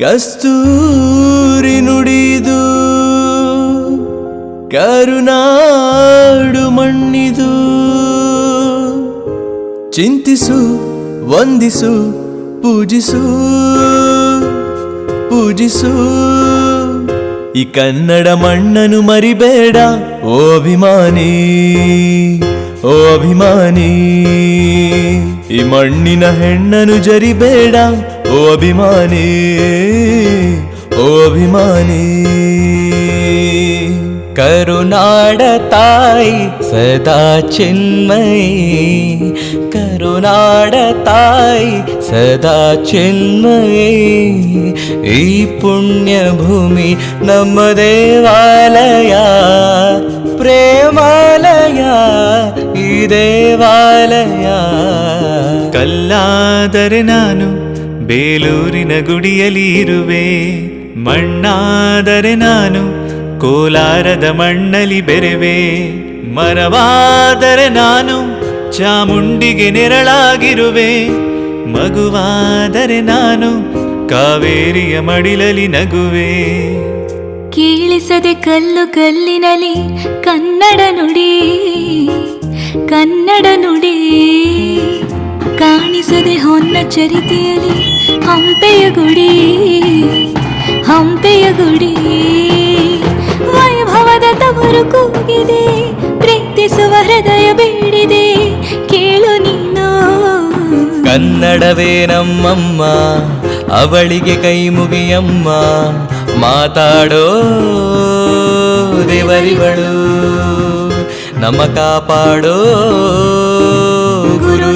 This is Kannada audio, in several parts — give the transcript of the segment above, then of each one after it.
ಕಸ್ತೂರಿ ನುಡಿದು, ಕರುನಾಡು ಮಣ್ಣಿದು. ಚಿಂತಿಸು, ವಂದಿಸು, ಪೂಜಿಸು ಪೂಜಿಸು. ಈ ಕನ್ನಡ ಮಣ್ಣನು ಮರಿಬೇಡ, ಓ ಅಭಿಮಾನಿ ಓ ಅಭಿಮಾನಿ. ಈ ಮಣ್ಣಿನ ಹೆಣ್ಣನು ಜರಿಬೇಡ ಓ ಅಭಿಮಾನಿ ಓ ಅಭಿಮಾನಿ ಕರುನಾಡ ತಾಯಿ ಸದಾ ಚಿನ್ಮಯಿ ಕರುನಾಡ ತಾಯಿ ಸದಾ ಚಿನ್ಮಯಿ ಈ ಪುಣ್ಯ ಭೂಮಿ ನಮ್ಮ ದೇವಾಲಯ ಪ್ರೇಮಾಲಯ ಈ ದೇವಾಲಯ ಕಲ್ಲಾದರೆ ನಾನು ಬೇಲೂರಿನ ಗುಡಿಯಲಿ ಇರುವೆ. ಮಣ್ಣಾದರೆ ನಾನು ಕೋಲಾರದ ಮಣ್ಣಲಿ ಬೆರೆವೆ. ಮರವಾದರೆ ನಾನು ಚಾಮುಂಡಿಗೆ ನೆರಳಾಗಿರುವೆ. ಮಗುವಾದರೆ ನಾನು ಕಾವೇರಿಯ ಮಡಿಲಲಿ ನಗುವೆ. ಕೇಳಿಸದೆ ಕಲ್ಲು ಕಲ್ಲಿನಲಿ ಕನ್ನಡ ನುಡಿ ಕನ್ನಡ ನುಡಿ. ಕಾಣಿಸದೆ ಹೊನ್ನ ಚರಿತೆಯಲ್ಲಿ ಹಂಪೆಯ ಗುಡಿ ಹಂಪೆಯ ಗುಡಿ. ವೈಭವದ ತವರು ಕೂಗಿದೆ, ಪ್ರೀತಿಸುವ ಹೃದಯ ಬೇಡಿದೆ ಕೇಳು ನೀನು. ಕನ್ನಡವೇ ನಮ್ಮಮ್ಮ, ಅವಳಿಗೆ ಕೈ ಮುಗಿಯಮ್ಮ. ಮಾತಾಡೋ ದೇವರಿವಳು, ನಮ್ಮ ಕಾಪಾಡೋ ಗುರು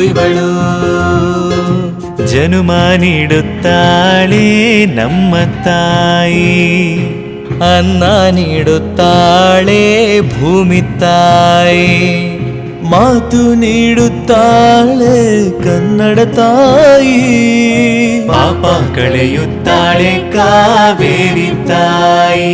ಇವಳು ಜನುಮ ನೀಡುತ್ತಾಳೆ ನಮ್ಮ ತಾಯಿ ಅನ್ನ ನೀಡುತ್ತಾಳೆ ಭೂಮಿ ತಾಯಿ ಮಾತು ನೀಡುತ್ತಾಳೆ ಕನ್ನಡ ತಾಯಿ ಪಾಪ ಕಳೆಯುತ್ತಾಳೆ ಕಾವೇರಿ ತಾಯಿ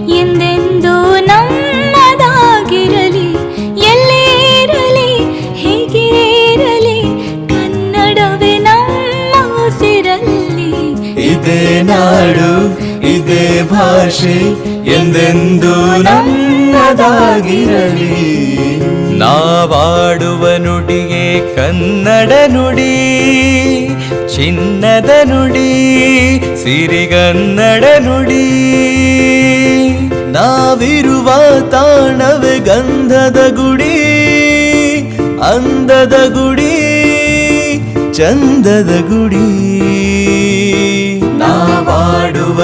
ಭಾಷೆ ಎಂದೆಂದು ನನ್ನದಾಗಿರಲಿ. ನಾವಾಡುವ ನುಡಿಯೇ ಕನ್ನಡ ನುಡಿ, ಚಿನ್ನದ ನುಡಿ, ಸಿರಿಗನ್ನಡ ನುಡಿ. ನಾವಿರುವ ತಾಣವೇ ಗಂಧದ ಗುಡಿ, ಅಂದದ ಗುಡಿ, ಚಂದದ ಗುಡಿ.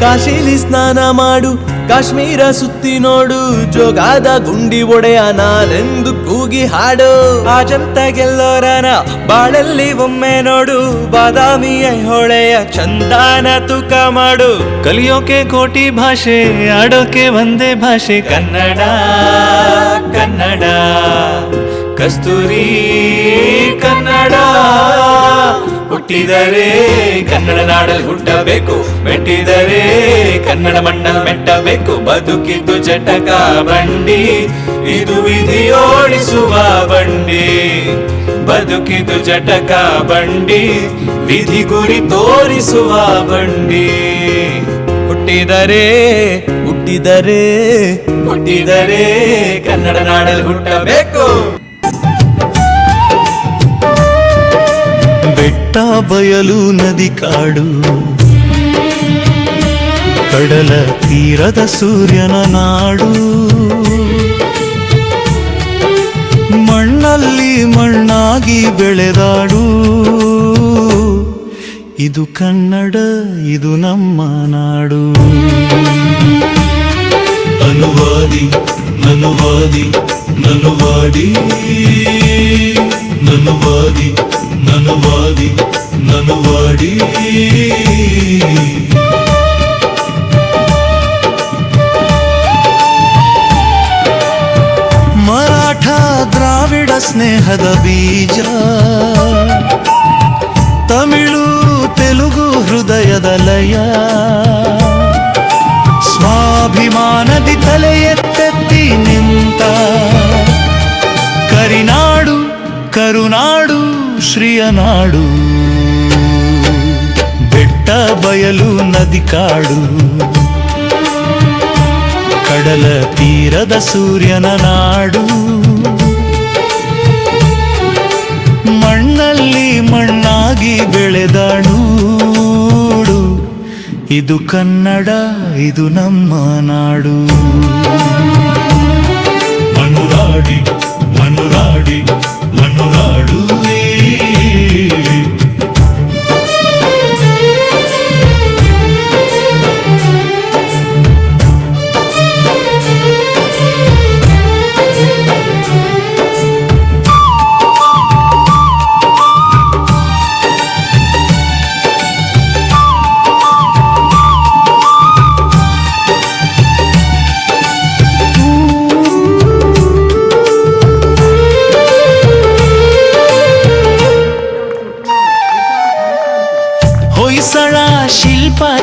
ಕಾಶಿಲಿ ಸ್ನಾನ ಮಾಡು, ಕಾಶ್ಮೀರ ಸುತ್ತಿ ನೋಡು, ಜೋಗಾದ ಗುಂಡಿ ಒಡೆಯ ನಾನೆಂದು ಕೂಗಿ ಹಾಡು. ಆಜಂತ ಗೆಲ್ಲೋರನ ಬಾಳಲ್ಲಿ ಒಮ್ಮೆ ನೋಡು, ಬಾದಾಮಿಯ ಹೊಳೆಯ ಚಂದಾನ ತೂಕ ಮಾಡು. ಕಲಿಯೋಕೆ ಕೋಟಿ ಭಾಷೆ, ಆಡೋಕೆ ಒಂದೇ ಭಾಷೆ, ಕನ್ನಡ ಕನ್ನಡ, ಕಸ್ತೂರಿ ಹುಟ್ಟಿದರೆ ಕನ್ನಡ ನಾಡಲ್ಲಿ ಹುಟ್ಟಬೇಕು. ಮೆಟ್ಟಿದರೆ ಕನ್ನಡ ಮಣ್ಣಲ್ಲಿ ಮೆಟ್ಟಬೇಕು. ಬದುಕಿದ್ದು ಜಟಕ ಬಂಡಿ, ಇದು ವಿಧಿಯೋಡಿಸುವ ಬಂಡಿ. ಬದುಕಿದು ಜಟಕ ಬಂಡಿ, ವಿಧಿ ಗುರಿ ತೋರಿಸುವ ಬಂಡಿ. ಹುಟ್ಟಿದರೆ ಹುಟ್ಟಿದರೆ ಹುಟ್ಟಿದರೆ ಕನ್ನಡ ನಾಡಲ್ಲಿ ಹುಟ್ಟಬೇಕು. ಬೆಟ್ಟ ಬಯಲು ನದಿ ಕಾಡು. ಕಡಲ ತೀರದ ಸೂರ್ಯನ ನಾಡು. ಮಣ್ಣಲ್ಲಿ ಮಣ್ಣಾಗಿ ಬೆಳೆದಾಡು. ಇದು ಕನ್ನಡ, ಇದು ನಮ್ಮ ನಾಡು. ಅನುವಾದಿ ನನುವಾದಿ ನನುವಾದಿ ನನುವಾದಿ ನನುವಾದಿ, ನನುವಾಡಿ. ಮರಾಠ ದ್ರಾವಿಡ ಸ್ನೇಹದ ಬೀಜ, ತಮಿಳು ತೆಲುಗು ಹೃದಯದ ಲಯ. ಸ್ವಾಭಿಮಾನದಿ ತಲೆ ಎತ್ತೆತ್ತಿ ನಿಂತ ಕರಿನಾಡು ಕರುನಾಡು ಶ್ರೀಯ ನಾಡು ಬೆಟ್ಟ, ಬಯಲು, ನದಿ ಕಾಡು. ಕಡಲ ತೀರದ ಸೂರ್ಯನ ನಾಡು. ಮಣ್ಣಲ್ಲಿ ಮಣ್ಣಾಗಿ ಬೆಳೆದಾಣೂಡು ಇದು ಕನ್ನಡ, ಇದು ನಮ್ಮ ನಾಡು. ಮನುರಾಡಿ ಮನುರಾಡಿ. ಮನುರಾಡು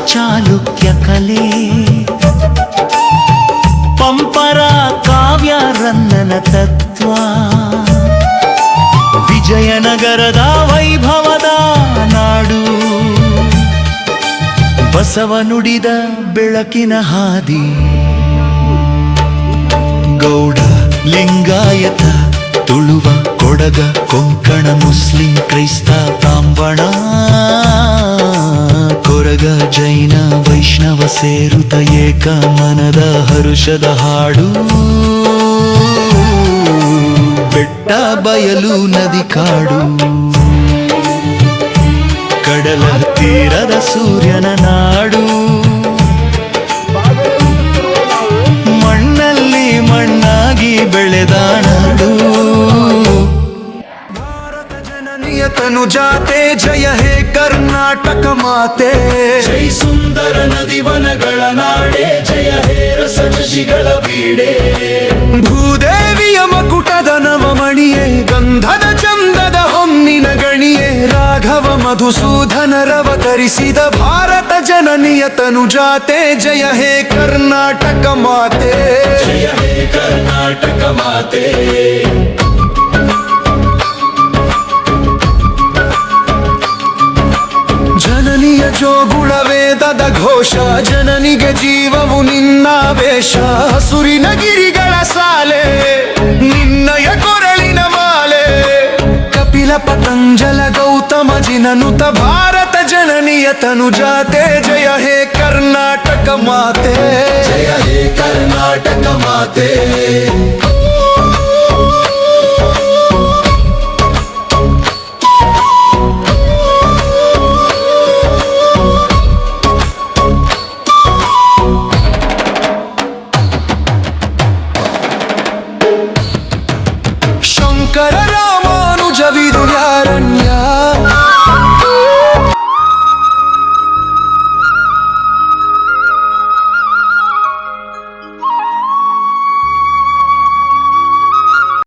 ಚಾಲುಕ್ಯ ಕಲೆ. ಪಂಪರ ಕಾವ್ಯ ರನ್ನನ ತತ್ವ. ವಿಜಯನಗರದ ವೈಭವದ ನಾಡು. ಬಸವ ನುಡಿದ ಬೆಳಕಿನ ಹಾದಿ. ಗೌಡ ಲಿಂಗಾಯತ ತುಳುವ ಕೊಡಗ ಕೊಂಕಣ ಮುಸ್ಲಿಂ ಕ್ರೈಸ್ತ ಬ್ರಾಹ್ಮಣ. ಕೊರಗ ಜೈನ ವೈಷ್ಣವ ಸೇರುತ ಏಕ ಮನದ ಹರುಷದ ಹಾಡು. ಬೆಟ್ಟ ಬಯಲು ನದಿ ಕಾಡು. ಕಡಲ ತೀರದ ಸೂರ್ಯನ ನಾಡು. ಮಣ್ಣಲ್ಲಿ ಮಣ್ಣಾಗಿ ಬೆಳೆದ ನಾಡು ಜನನಿಯ ತನು ಜಾತೆ ಜಯ ಹೇ ಕರ್ನಾಟಕ ಮಾತೆ ಜೈ ಸುಂದರ ನದಿ ವನಗಳ ನಾಡೆ ಜಯ ಹೇ ರಸಶಿಗಳ ಬೀಡೆ ಭೂದೇವಿಯ ಮಕುಟದ ನವಮಣಿಯೇ ಗಂಧದ ಚಂದದ ಹೊನ್ನಿನ ಗಣಿಯೇ ರಾಘವ ಮಧುಸೂದನರವತರಿಸಿದ ಭಾರತ ಜನನಿಯ ತನು ಜಾತೆ ಜಯ ಹೇ ಕರ್ನಾಟಕ ಮಾತೆ ಜಯ ಹೇ ಕರ್ನಾಟಕ ಮಾತೆ ಜನನಿಯ ಜೋಗುಳ ವೇದದ ಘೋಷ ಜನನಿಗೆ ಜೀವವು ನಿನ್ನ ವೇಷ. ಹಸುರಿನ ಗಿರಿಗಳ ಸಾಲೆ ನಿನ್ನಯ ಕೊರಳಿನ ಮಾಲೆ. ಕಪಿಲ ಪತಂಜಲ ಗೌತಮ ಜಿನನುತ ಭಾರತ ಜನನಿಯ ತನು ಜಾತೆ ಜಯ ಹೇ ಕರ್ನಾಟಕ ಮಾತೆ. ಜಯ ಹೇ ಕರ್ನಾಟಕ ಮಾತೆ.